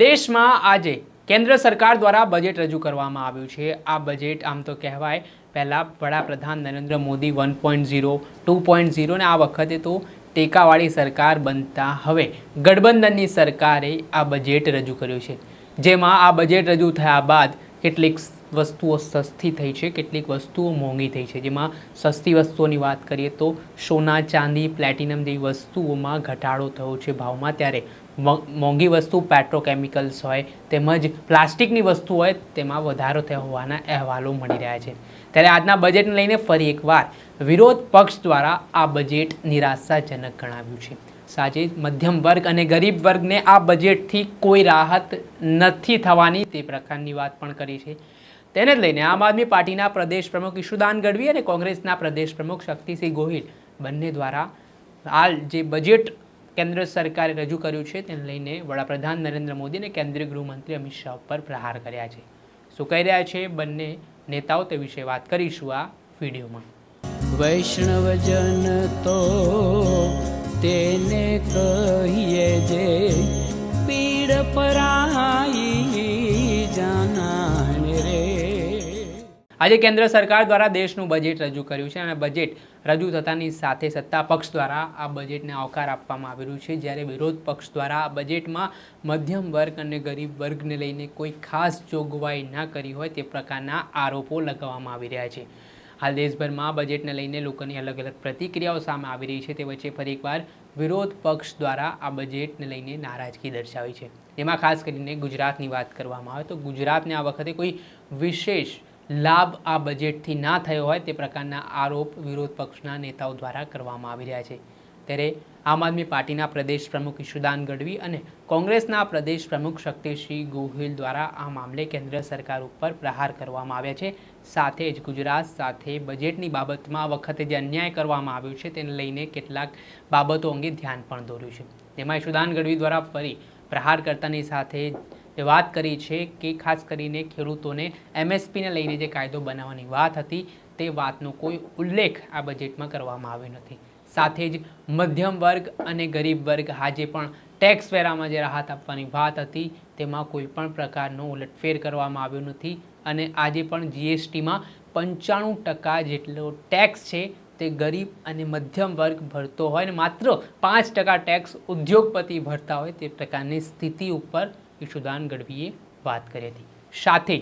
દેશમાં આજે કેન્દ્ર સરકાર દ્વારા બજેટ રજૂ કરવામાં આવ્યું છે. આ બજેટ આમ તો કહેવાય, પહેલાં વડાપ્રધાન Narendra Modi one point zero, two point zero આ વખતે તો ટેકાવાળી સરકાર બનતા હવે. ગઠબંધનની સરકારે આ બજેટ રજૂ કર્યું છે. જેમાં આ બજેટ રજૂ થયા બાદ કેટલીક વસ્તુઓ સસ્તી થઈ છે, કેટલીક વસ્તુઓ મોંઘી થઈ છે. જેમાં સસ્તી વસ્તુઓની વાત કરીએ તો સોના, ચાંદી, પ્લેટિનમ જેવી વસ્તુઓમાં ઘટાડો થયો છે ભાવમાં. ત્યારે મોંઘી વસ્તુ પેટ્રોકેમિકલ્સ હોય, તેમજ પ્લાસ્ટિકની વસ્તુ હોય, તેમાં વધારો થયો હોવાના અહેવાલો મળી રહ્યા છે. ત્યારે આજના બજેટને લઈને ફરી એકવાર વિરોધ પક્ષ દ્વારા આ બજેટ નિરાશાજનક ગણાવ્યું છે. સાજે મધ્યમ વર્ગ અને ગરીબ વર્ગને આ બજેટથી કોઈ રાહત નથી થવાની તે પ્રકારની વાત પણ કરી છે. તેને જ લઈને આમ આદમી પાર્ટીના પ્રદેશ પ્રમુખ ઈશુદાન ગઢવી અને કોંગ્રેસના પ્રદેશ પ્રમુખ શક્તિસિંહ ગોહિલ બંને દ્વારા હાલ જે બજેટ કેન્દ્ર સરકારે રજૂ કર્યું છે તેને લઈને વડાપ્રધાન નરેન્દ્ર મોદી અને કેન્દ્રીય ગૃહમંત્રી અમિત શાહ ઉપર પ્રહાર કર્યા છે. શું કહી રહ્યા છે બંને નેતાઓ તે વિશે વાત કરીશું આ વિડીયોમાં. વૈષ્ણવજન તો તેને કહીએ જે પીડ પરાઈ આજે કેન્દ્ર સરકાર દ્વારા દેશનું બજેટ રજૂ કર્યું છે અને બજેટ રજૂ થતાની સાથે સત્તા પક્ષ દ્વારા આ બજેટને આવકાર આપવામાં આવી રહ્યું છે. જ્યારે વિરોધ પક્ષ દ્વારા આ બજેટમાં મધ્યમ વર્ગ અને ગરીબ વર્ગને લઈને કોઈ ખાસ જોગવાઈ ના કરી હોય તે પ્રકારના આરોપો લગાવવામાં આવી રહ્યા છે. હાલ દેશભરમાં બજેટને લઈને લોકોની અલગ અલગ પ્રતિક્રિયાઓ સામે આવી રહી છે. તે વચ્ચે ફરી એકવાર વિરોધ પક્ષ દ્વારા આ બજેટને લઈને નારાજગી દર્શાવી છે. તેમાં ખાસ કરીને ગુજરાતની વાત કરવામાં આવે તો ગુજરાતને આ વખતે કોઈ વિશેષ લાભ આ બજેટથી ના થયો હોય તે પ્રકારના આરોપ વિરોધ પક્ષના નેતાઓ દ્વારા કરવામાં આવી રહ્યા છે. ત્યારે આમ આદમી પાર્ટીના પ્રદેશ પ્રમુખ ઈશુદાન ગઢવી અને કોંગ્રેસના પ્રદેશ પ્રમુખ શક્તિસિંહ ગોહિલ દ્વારા આ મામલે કેન્દ્ર સરકાર ઉપર પ્રહાર કરવામાં આવ્યા છે. સાથે જ ગુજરાત સાથે બજેટની બાબતમાં વખતે જે અન્યાય કરવામાં આવ્યો છે તેને લઈને કેટલાક બાબતો અંગે ધ્યાન પણ દોર્યું છે. તેમાં ઈશુદાન ગઢવી દ્વારા ફરી પ્રહાર કરતાની સાથે વાત કરી છે કે ખાસ કરીને ખેડૂતોને એમએસપીને લઈને જે કાયદો બનાવવાની વાત હતી, તે વાતનો કોઈ ઉલ્લેખ આ બજેટમાં કરવામાં આવ્યો નથી. સાથે જ મધ્યમ વર્ગ અને ગરીબ વર્ગ આજે પણ ટેક્સ વેરામાં જે રાહત આપવાની વાત હતી, તેમાં કોઈ પણ પ્રકારનો ઉલટફેર કરવામાં આવ્યો નથી અને આજે પણ જીએસટીમાં પંચાણું ટકા જેટલો ટેક્સ છે, તે ગરીબ અને મધ્યમ વર્ગ ભરતો હોય ને માત્ર પાંચ ટકા ટેક્સ ઉદ્યોગપતિ ભરતા હોય તે પ્રકારની સ્થિતિ ઉપર ઈશુદાન ગઢવીએ વાત કરી હતી. સાથે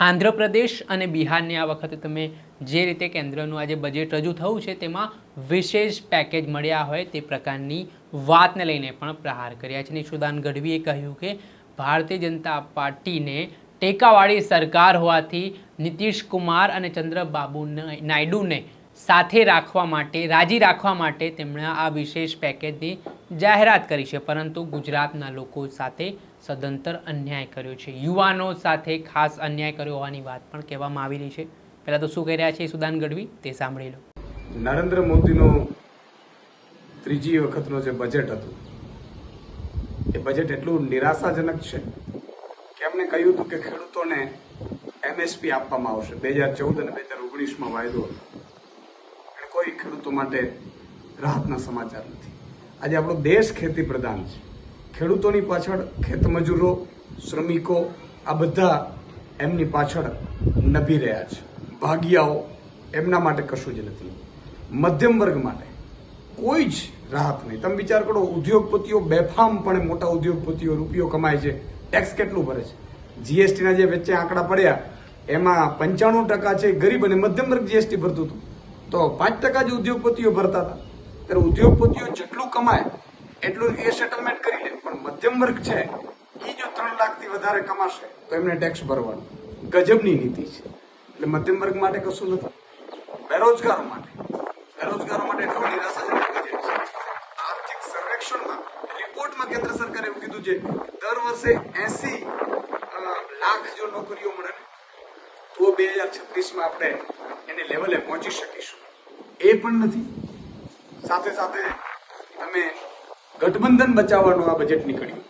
આંધ્રપ્રદેશ અને બિહારને આ વખતે તમે જે રીતે કેન્દ્રનું આજે બજેટ રજૂ થયું છે, તેમાં વિશેષ પેકેજ મળ્યા હોય તે પ્રકારની વાતને લઈને પણ પ્રહાર કર્યા છે. અને ઈશુદાન ગઢવીએ કહ્યું કે, ભારતીય જનતા પાર્ટીને ટેકાવાળી સરકાર હોવાથી નીતિશ કુમાર અને ચંદ્રબાબુ નાયડુને સાથે રાખવા માટે, રાજી રાખવા માટે તેમણે આ વિશેષ પેકેજની જાહેરાત કરી છે. પરંતુ ગુજરાતના લોકો સાથે સદંતર અન્યાય કર્યો છે. યુવાનો સાથે ખાસ અન્યાય કર્યો હોવાની વાત પણ કહેવામાં આવી રહી છે. પહેલાં તો શું કહી રહ્યા છે સુદાન ગઢવી? તે સાંભળી લો. નરેન્દ્ર મોદીનો ત્રીજી વખતનું જે બજેટ હતું, એ બજેટ એટલું નિરાશાજનક છે કે એમણે કહ્યું હતું કે ખેડૂતોને એમએસપી આપવામાં આવશે. બે હજાર ચૌદ અને બે હજાર ઓગણીસમાં વાયદો હતો. કોઈ ખેડૂતો માટે રાહતના સમાચાર નથી. આજે આપણો દેશ ખેતી પ્રધાન છે. ખેડૂતોની પાછળ ખેતમજૂરો શ્રમિકો, આ બધા એમની પાછળ નભી રહ્યા છે. ભાગિયાઓ એમના માટે કશું જ નથી. મધ્યમ વર્ગ માટે કોઈ જ રાહત નહીં. તમે વિચાર કરો, ઉદ્યોગપતિઓ બેફામપણે મોટા ઉદ્યોગપતિઓ રૂપિયો કમાય છે. ટેક્સ કેટલું ભરે છે? જીએસટીના જે વચ્ચે આંકડા પડ્યા, એમાં પંચાણું ટકા છે ગરીબ અને મધ્યમ વર્ગ જીએસટી ભરતું હતું. તો પાંચ ટકા જ ઉદ્યોગપતિઓ ભરતા હતા. ત્યારે ઉદ્યોગપતિઓ જેટલું કમાય એટલું એ સેટલમેન્ટ કરી લે. પણ મધ્યમ વર્ગ છે એ જો ત્રણ લાખથી વધારે કમાશે, તો એમને ટેક્સ ભરવાનો. ગજબની નીતિ છે. એટલે મધ્યમ વર્ગ માટે કશું નથી. બેરોજગારો માટે. બેરોજગારો માટે એટલો નિરાશાજનક આર્થિક સર્વેક્ષણમાં રિપોર્ટમાં કેન્દ્ર સરકારે એવું કીધું છે દર વર્ષે એસી લાખ જો નોકરીઓ મળે તો બે હજાર છત્રીસમાં આપણે એને લેવલે પહોંચી શકીશું. એ પણ નથી. સાથે સાથે તમે ગઠબંધન બચાવવાનું આ બજેટ નીકળ્યું.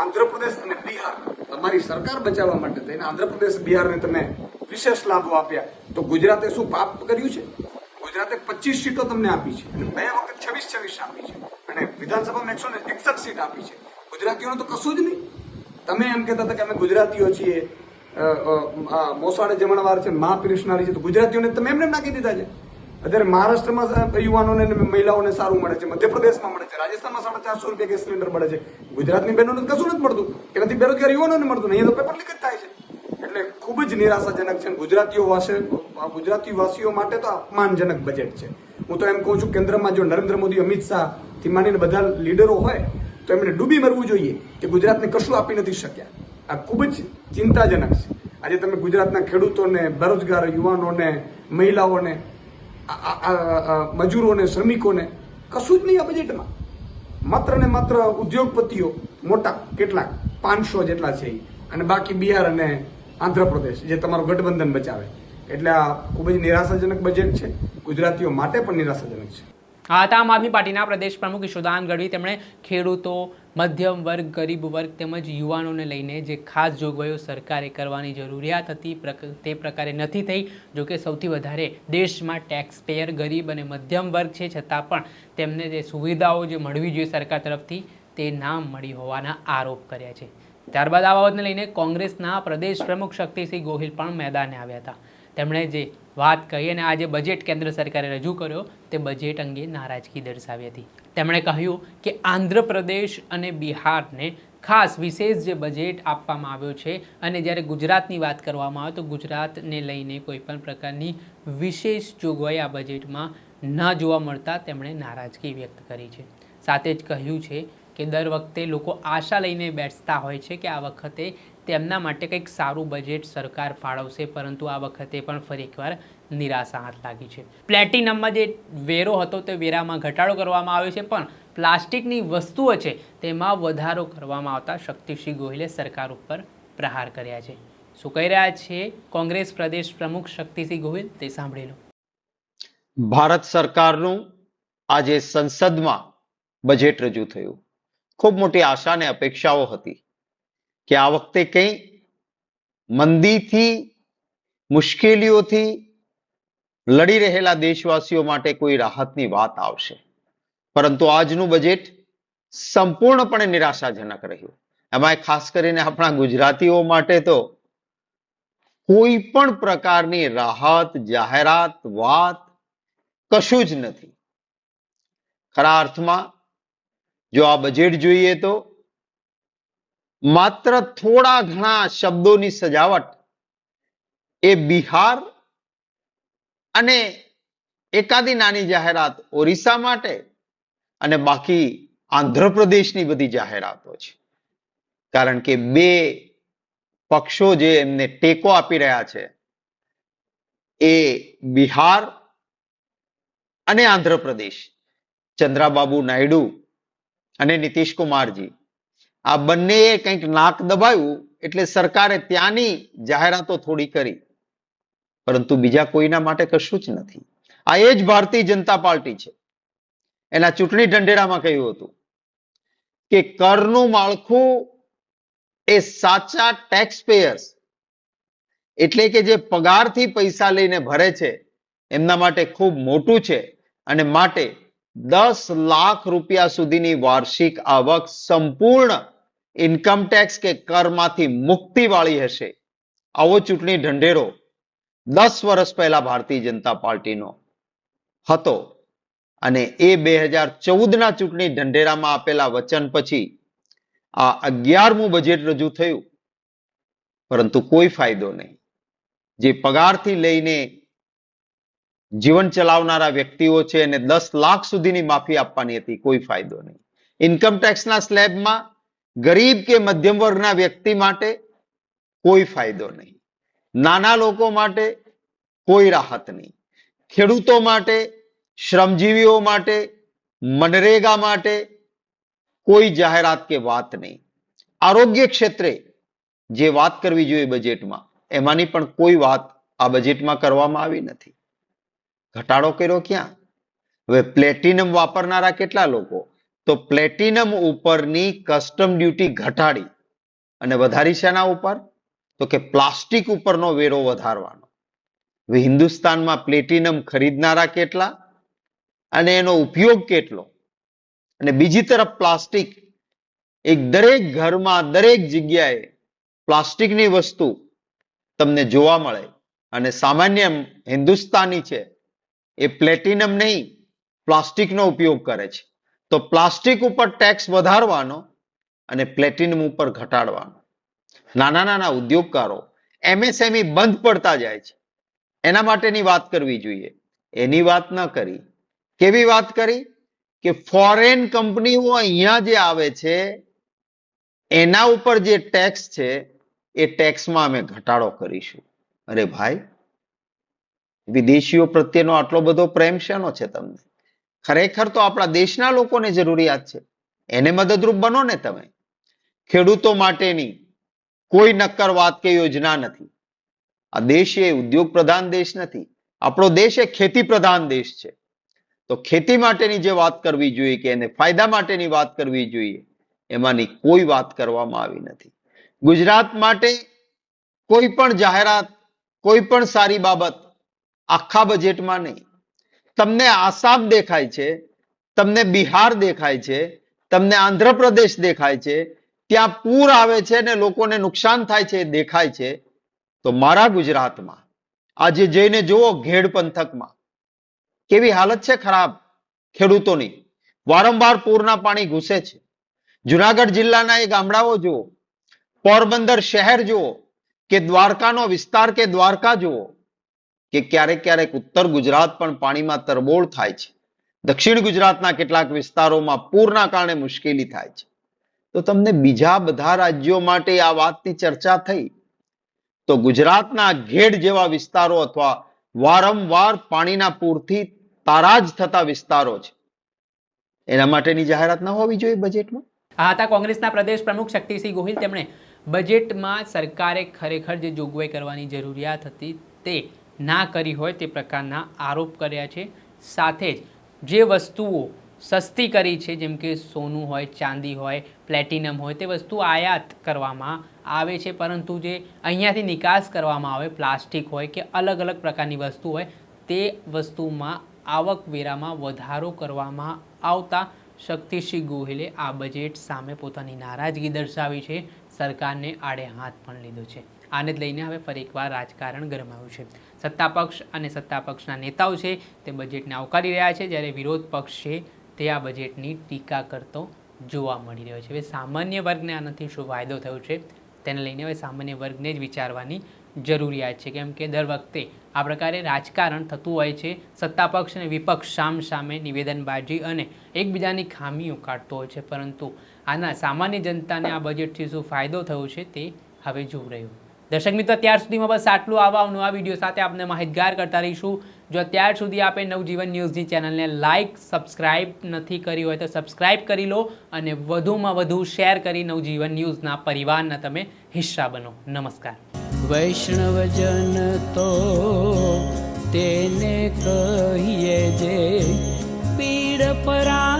આંધ્રપ્રદેશ અને બિહાર તમારી સરકાર બચાવવા માટે થઈને આંધ્રપ્રદેશ, બિહારને તમે વિશેષ લાભો આપ્યા. તો ગુજરાતે શું પાપ કર્યું છે? ગુજરાતે પચીસ સીટો તમને આપી છે અને બે વખત છવ્વીસ છવ્વીસ આપી છે અને વિધાનસભામાં એકસો ને એકસઠ સીટ આપી છે. ગુજરાતીઓનું તો કશું જ નહીં. તમે એમ કહેતા હતા કે અમે ગુજરાતીઓ છીએ. મોસાળે જમણવાર છે મા પીરસનારી છે. તો ગુજરાતીઓને તમે એમને નાખી દીધા છે. અત્યારે મહારાષ્ટ્રમાં યુવાનોને મહિલાઓને સારું મળે છે, મધ્યપ્રદેશમાં મળે છે, રાજસ્થાનમાં સાડા ચારસો રૂપિયા ગેસ સિલિન્ડર મળે છે. ગુજરાતની બહેનોને કશું નથી મળતું એનાથી બેરોજગાર યુવાનોને મળતું નહીં તો પેપર લીક જ થાય છે. એટલે ખૂબ જ નિરાશાજનક છે ગુજરાતીઓ વાસે ગુજરાતી વાસીઓ માટે તો અપમાનજનક બજેટ છે. હું તો એમ કહું છું, કેન્દ્રમાં જો નરેન્દ્ર મોદી, અમિત શાહથી માંડીને બધા લીડરો હોય, તો એમણે ડૂબી મરવું જોઈએ કે ગુજરાતને કશું આપી નથી શક્યા. આ ખૂબ જ ચિંતાજનક છે. આજે તમે ગુજરાતના ખેડૂતોને, બેરોજગાર યુવાનોને, મહિલાઓને મજૂરોને, શ્રમિકોને, કશું જ નહીં આ બજેટમાં માત્ર ને માત્ર ઉદ્યોગપતિઓ, મોટા કેટલાક, પાંચસો જેટલા છે. અને બાકી બિહાર અને આંધ્રપ્રદેશ, જે તમારું ગઠબંધન બચાવે. એટલે આ ખૂબ જ નિરાશાજનક બજેટ છે. ગુજરાતીઓ માટે પણ નિરાશાજનક છે. હતા આમ આદમી પાર્ટીના પ્રદેશ પ્રમુખ ઈશુદાન ગઢવી, તેમણે ખેડૂતો, મધ્યમ વર્ગ, ગરીબ વર્ગ તેમજ યુવાનોને લઈને જે ખાસ જોગવાઈઓ સરકારે કરવાની જરૂરિયાત હતી તે પ્રકારે નથી થઈ. જોકે સૌથી વધારે દેશમાં ટેક્સ પેયર ગરીબ અને મધ્યમ વર્ગ છે, છતાં પણ તેમને જે સુવિધાઓ જે મળવી જોઈએ સરકાર તરફથી, તે ના મળી હોવાના આરોપ કર્યા છે. ત્યારબાદ આ બાબતને લઈને કોંગ્રેસના પ્રદેશ પ્રમુખ શક્તિસિંહ ગોહિલ પણ મેદાને આવ્યા હતા. તેમણે જે વાત કહી અને આ જે બજેટ કેન્દ્ર સરકારે રજૂ કર્યો, તે બજેટ અંગે નારાજગી દર્શાવી હતી. તેમણે કહ્યું કે આંધ્રપ્રદેશ અને બિહારને ખાસ વિશેષ જે બજેટ આપવામાં આવ્યો છે અને જ્યારે ગુજરાતની વાત કરવામાં આવે તો ગુજરાતને લઈને કોઈ પણ પ્રકારની વિશેષ જોગવાઈ આ બજેટમાં ન જોવા મળતા તેમણે નારાજગી વ્યક્ત કરી છે. સાથે જ કહ્યું છે કે દર વખતે લોકો આશા લઈને બેસતા હોય છે કે આ વખતે તેમના માટે કંઈક સારું બજેટ સરકાર ફાળવશે, પરંતુ આ વખતે પણ ફરી એકવાર નિરાશા હાથ લાગી છે. પ્લેટિનમમાં જે વેરો હતો, તે વેરામાં ઘટાડો કરવામાં આવ્યો છે, પણ પ્લાસ્ટિકની વસ્તુઓ છે, તેમાં વધારો કરવામાં આવતા શક્તિસિંહ ગોહિલે સરકાર ઉપર પ્રહાર કર્યા છે. શું કહી રહ્યા છે કોંગ્રેસ પ્રદેશ પ્રમુખ શક્તિસિંહ ગોહિલ? તે સાંભળી લો. ભારત સરકારનું આજે સંસદમાં બજેટ રજૂ થયું. ખૂબ મોટી આશા અને અપેક્ષાઓ હતી કે આ વખતે કંઈ મંદીથી, મુશ્કેલીઓથી લડી રહેલા દેશવાસીઓ માટે કોઈ રાહતની વાત આવશે. પરંતુ આજનું બજેટ સંપૂર્ણપણે નિરાશાજનક રહ્યું. એમાં ખાસ કરીને આપણા ગુજરાતીઓ માટે તો કોઈ પણ પ્રકારની રાહત, જાહેરાત, વાત કશું જ નથી. ખરા અર્થમાં જો આ બજેટ જોઈએ તો માત્ર થોડા ઘણા શબ્દોની સજાવટ એ બિહાર અને એકાદી નાની જાહેરાત ઓરિસ્સા માટે અને બાકી આંધ્રપ્રદેશની બધી જાહેરાતો છે. કારણ કે બે પક્ષો જે એમને ટેકો આપી રહ્યા છે એ બિહાર અને આંધ્રપ્રદેશ. ચંદ્રાબાબુ નાયડુ અને નીતિશ કુમારજી. આ બંનેએ કંઈક નાક દબાવ્યું એટલે સરકારે ત્યાંની જાહેરાતો થોડી કરી. પરંતુ બીજા કોઈના માટે કશું જ નથી. આ એ જ ભારતીય જનતા પાર્ટી છે. એના ચૂંટણી ઢંઢેરામાં કહ્યું હતું કે કરનું માળખું એ સાચા ટેક્સ પેયર્સ એટલે કે જે પગારથી પૈસા લઈને ભરે છે, એમના માટે ખૂબ મોટું છે અને માટે દસ લાખ રૂપિયા સુધીની વાર્ષિક આવક સંપૂર્ણ ઇન્કમ ટેક્સ કે કરમાંથી મુક્તિ વાળી હશે. આવો ચૂંટણી ઢંઢેરો દસ વર્ષ પહેલા ભારતીય જનતા પાર્ટીનો હતો અને એ બે હજાર ચૌદના ચૂંટણી ઢંઢેરામાં આપેલા વચન પછી આ અગિયારમું બજેટ રજૂ થયું. પરંતુ કોઈ ફાયદો નહીં. જે પગારથી લઈને જીવન ચલાવનારા વ્યક્તિઓ છે એને દસ લાખ સુધીની માફી આપવાની હતી, કોઈ ફાયદો નહીં. ઇન્કમ ટેક્સના સ્લેબમાં ગરીબ કે મધ્યમ વર્ગના વ્યક્તિ માટે કોઈ ફાયદો નહીં. નાના લોકો માટે કોઈ રાહત નહીં. ખેડૂતો માટે, શ્રમજીવીઓ માટે, મનરેગા માટે કોઈ જાહેરાત કે વાત નહીં. આરોગ્ય ક્ષેત્રે જે વાત કરવી જોઈએ બજેટમાં, એમાંની પણ કોઈ વાત આ બજેટમાં કરવામાં આવી નથી. ઘટાડો કર્યો ક્યાં? હવે પ્લેટિનમ વાપરનારા કેટલા લોકો? તો પ્લેટિનમ ઉપરની કસ્ટમ ડ્યુટી ઘટાડી. અને વધારી શેના ઉપર? તો કે પ્લાસ્ટિક ઉપરનો વેરો વધારવાનો. હવે હિન્દુસ્તાનમાં પ્લેટિનમ ખરીદનારા કેટલા? અને એનો ઉપયોગ કેટલો? અને બીજી તરફ પ્લાસ્ટિક એક દરેક ઘરમાં દરેક જગ્યાએ પ્લાસ્ટિકની વસ્તુ તમને જોવા મળે. અને સામાન્ય હિન્દુસ્તાની છે. એ પ્લેટિનમ નહીં, પ્લાસ્ટિકનો ઉપયોગ કરે છે. તો પ્લાસ્ટિક ઉપર ટેક્સ વધારવાનો અને પ્લેટિનમ ઉપર ઘટાડવાનો. નાના નાના ઉદ્યોગકારો એમએસએમઈ બંધ પડતા જાય છે. એના માટેની વાત કરવી જોઈએ. એની વાત ન કરી. કેવી વાત કરી? કે ફોરેન કંપનીઓ અહીંયા જે આવે છે, એના ઉપર જે ટેક્સ છે, એ ટેક્સમાં અમે ઘટાડો કરીશું. અરે ભાઈ વિદેશીઓ પ્રત્યેનો આટલો બધો પ્રેમ શેનો છે તમને? ખરેખર તો આપણા દેશના લોકોને જરૂરિયાત છે. એને મદદરૂપ બનો ને તમે. ખેડૂતો માટેની કોઈ નક્કર વાત કે યોજના નથી. આ દેશ એ ઉદ્યોગ પ્રધાન દેશ નથી. આપણો દેશ એ ખેતી પ્રધાન દેશ છે. તો ખેતી માટેની જે વાત કરવી જોઈએ કે એને ફાયદા માટેની વાત કરવી જોઈએ, એમાંની કોઈ વાત કરવામાં આવી નથી. ગુજરાત માટે કોઈ પણ જાહેરાત, કોઈ પણ સારી બાબત આખા બજેટમાં નહીં. તમને આસામ દેખાય છે, તમને બિહાર દેખાય છે, તમને આંધ્રપ્રદેશ દેખાય છે, ત્યાં પૂર આવે છે ને લોકોને નુકસાન થાય છે દેખાય છે, તો મારા ગુજરાતમાં, આજે જઈને જુઓ ઘેડ પંથકમાં, કેવી હાલત છે ખરાબ? ખેડૂતોની વારંવાર પૂરના પાણી ઘૂસે છે. જુનાગઢ જિલ્લાના એ ગામડાઓ જુઓ, પોરબંદર શહેર જુઓ, કે દ્વારકાનો વિસ્તાર કે દ્વારકા જુઓ કે ક્યારેક ક્યારેક ઉત્તર ગુજરાત પણ પાણીમાં તરબોળ થાય છે. દક્ષિણ ગુજરાતના કેટલાક વિસ્તારોમાં પૂરના કારણે મુશ્કેલી થાય છે. તો તમને બીજા બધા રાજ્યો માટે આ વાતની ચર્ચા થઈ. તો ગુજરાતના ઘેડ જેવા વિસ્તારો અથવા વારંવાર પાણીના પૂરથી તારાજ થતા વિસ્તારો છે. એના માટેની જાહેરાત ન હોવી જોઈએ બજેટમાં? આ હતા કોંગ્રેસના પ્રદેશ પ્રમુખ શક્તિસિંહ ગોહિલ. તેમણે બજેટમાં સરકારે ખરેખર જે જોગવાઈ કરવાની જરૂરિયાત હતી તે ના કરી હોય તે પ્રકારના આરોપ કર્યા છે. સાથે જ જે વસ્તુઓ સસ્તી કરી છે, જેમ કે સોનું હોય, ચાંદી હોય, પ્લેટિનમ હોય, તે વસ્તુ આયાત કરવામાં આવે છે. પરંતુ જે અહીંયાથી નિકાસ કરવામાં આવે, પ્લાસ્ટિક હોય કે અલગ અલગ પ્રકારની વસ્તુ હોય, તે વસ્તુમાં આવકવેરામાં વધારો કરવામાં આવતા શક્તિસિંહ ગોહિલે આ બજેટ સામે પોતાની નારાજગી દર્શાવી છે. સરકારને આડે હાથ પણ લીધો છે. આને જ લઈને હવે ફરી એકવાર રાજકારણ ગરમાયું છે. સત્તાપક્ષ અને સત્તાપક્ષના નેતાઓ છે તે બજેટને આવકારી રહ્યા છે. જ્યારે વિરોધ પક્ષ છે તે આ બજેટની ટીકા કરતો જોવા મળી રહ્યો છે. હવે સામાન્ય વર્ગને આનાથી શું ફાયદો થયો છે તેને લઈને હવે સામાન્ય વર્ગને જ વિચારવાની જરૂરિયાત છે. કેમ કે દર વખતે આ પ્રકારે રાજકારણ થતું હોય છે. સત્તાપક્ષ અને વિપક્ષ સામ સામે નિવેદનબાજી અને એકબીજાની ખામીઓ કાઢતો હોય છે. પરંતુ આના સામાન્ય જનતાને આ બજેટથી શું ફાયદો થયો છે તે હવે જોવું રહ્યું. દર્શક મિત્રો, અત્યાર સુધીમાં બસ આટલું આવા નવા વીડિયો સાથે આપને માહિતગાર કરતા રહીશું. જો અત્યાર સુધી આપે નવજીવન ન્યૂઝની ચેનલને લાઇક સબસ્ક્રાઇબ નથી કરી હોય તો સબસ્ક્રાઇબ કરી લો અને વધુમાં વધુ શેર કરી નવજીવન ન્યૂઝના પરિવારના તમે હિસ્સા બનો. નમસ્કાર. વૈષ્ણવજન તો તેને કહીએ જે પીડ પરા